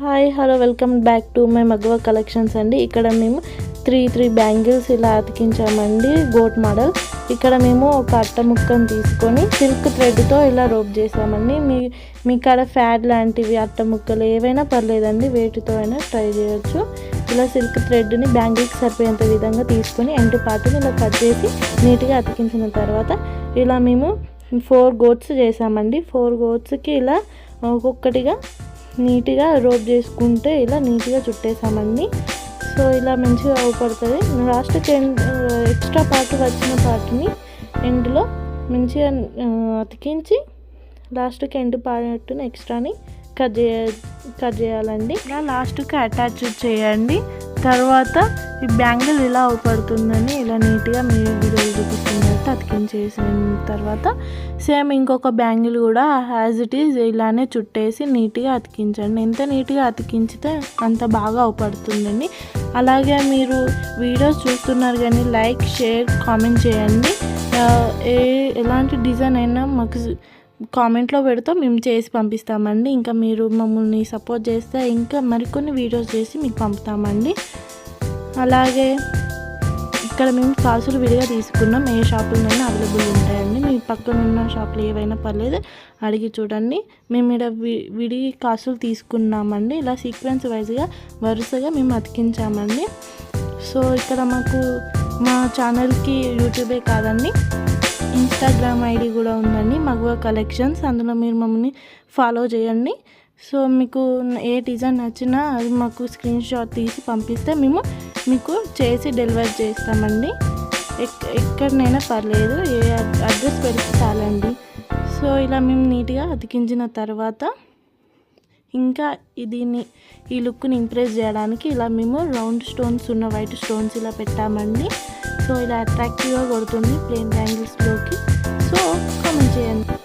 Hi hello welcome back to my మగవ collections అండి. ఇక్కడ మేము త్రీ త్రీ బ్యాంగిల్స్ ఇలా అతికించామండి గోట్ మోడల్. ఇక్కడ మేము ఒక అట్ట ముక్కను తీసుకొని సిల్క్ థ్రెడ్తో ఇలా రోప్ చేసామండి. మీ మీ కాడ ఫ్యాడ్ లాంటివి అట్ట ముక్కలు ఏవైనా పర్లేదండి వేటితో అయినా ట్రై చేయొచ్చు. ఇలా సిల్క్ థ్రెడ్ని బ్యాంగిల్కి సరిపోయేంత విధంగా తీసుకొని ఎండు పార్ట్ని ఇలా కట్ చేసి నీట్గా అతికించిన తర్వాత ఇలా మేము ఫోర్ గోట్స్ చేసామండి. ఫోర్ గోట్స్కి ఇలా ఒక్కొక్కటిగా నీట్గా రోప్ చేసుకుంటే ఇలా నీట్గా చుట్టేసామండి సో ఇలా మంచిగా అవపడుతుంది. లాస్ట్కి ఎండ్ ఎక్స్ట్రా పార్ట్ వచ్చిన పార్ట్ని ఎండ్లో మంచిగా అతికించి లాస్ట్కి ఎండ్ పార్ట్ని ఎక్స్ట్రాని కట్ చేయ కట్ చేయాలండి. ఇలా లాస్ట్కి అటాచ్ చేయండి. తర్వాత ఈ బ్యాంగిల్ ఇలా అవుపడుతుందని ఇలా నీట్గా మీ వీడియో చూపిస్తున్నట్టు అతికించేసిన తర్వాత సేమ్ ఇంకొక బ్యాంగిల్ కూడా యాజ్ ఇట్ ఈజ్ ఇలానే చుట్టేసి నీట్గా అతికించండి. ఎంత నీట్గా అతికించితే అంత బాగా అవుపడుతుందండి. అలాగే మీరు వీడియోస్ చూస్తున్నారు కానీ లైక్ షేర్ కామెంట్ చేయండి. ఏ ఎలాంటి డిజైన్ అయినా మాకు కామెంట్లో పెడితే మేము చేసి పంపిస్తామండి. ఇంకా మీరు మమ్మల్ని సపోర్ట్ చేస్తే ఇంకా మరికొన్ని వీడియోస్ చేసి మీకు పంపుతామండి. అలాగే ఇక్కడ మేము కాసులు విడిగా తీసుకున్నాం. ఏ షాపులనైనా అవైలబుల్ ఉంటాయండి. మీ పక్కన ఉన్న షాపులు ఏవైనా పర్లేదు అడిగి చూడండి. మేము ఇక్కడ వి విడి కాసులు తీసుకున్నామండి. ఇలా సీక్వెన్స్ వైజ్గా వరుసగా మేము అతికించామండి. సో ఇక్కడ మాకు మా ఛానల్కి యూట్యూబే కాదండి. ఇన్స్టాగ్రామ్ ఐడి కూడా ఉందండి. మగువ కలెక్షన్స్ అందులో మీరు మమ్మల్ని ఫాలో చేయండి. సో మీకు ఏ డిజైన్ నచ్చినా అది మాకు స్క్రీన్ షాట్ తీసి పంపిస్తే మేము మీకు చేసి డెలివరీ చేస్తామండి. ఎక్ ఎక్కడనైనా పర్లేదు. ఏ అడ్- అడ్రస్ పెడితే చాలండి. సో ఇలా మేము నీట్గా అతికించిన తర్వాత ఇంకా దీన్ని ఈ లుక్ని ఇంప్రెస్ చేయడానికి ఇలా మేము రౌండ్ స్టోన్స్ ఉన్న వైట్ స్టోన్స్ ఇలా పెట్టామండి. సో ఇలా అట్రాక్టివ్గా కొడుతుంది ప్లేన్ బ్యాంగిల్స్లోకి సో కమెంట్ చేయండి.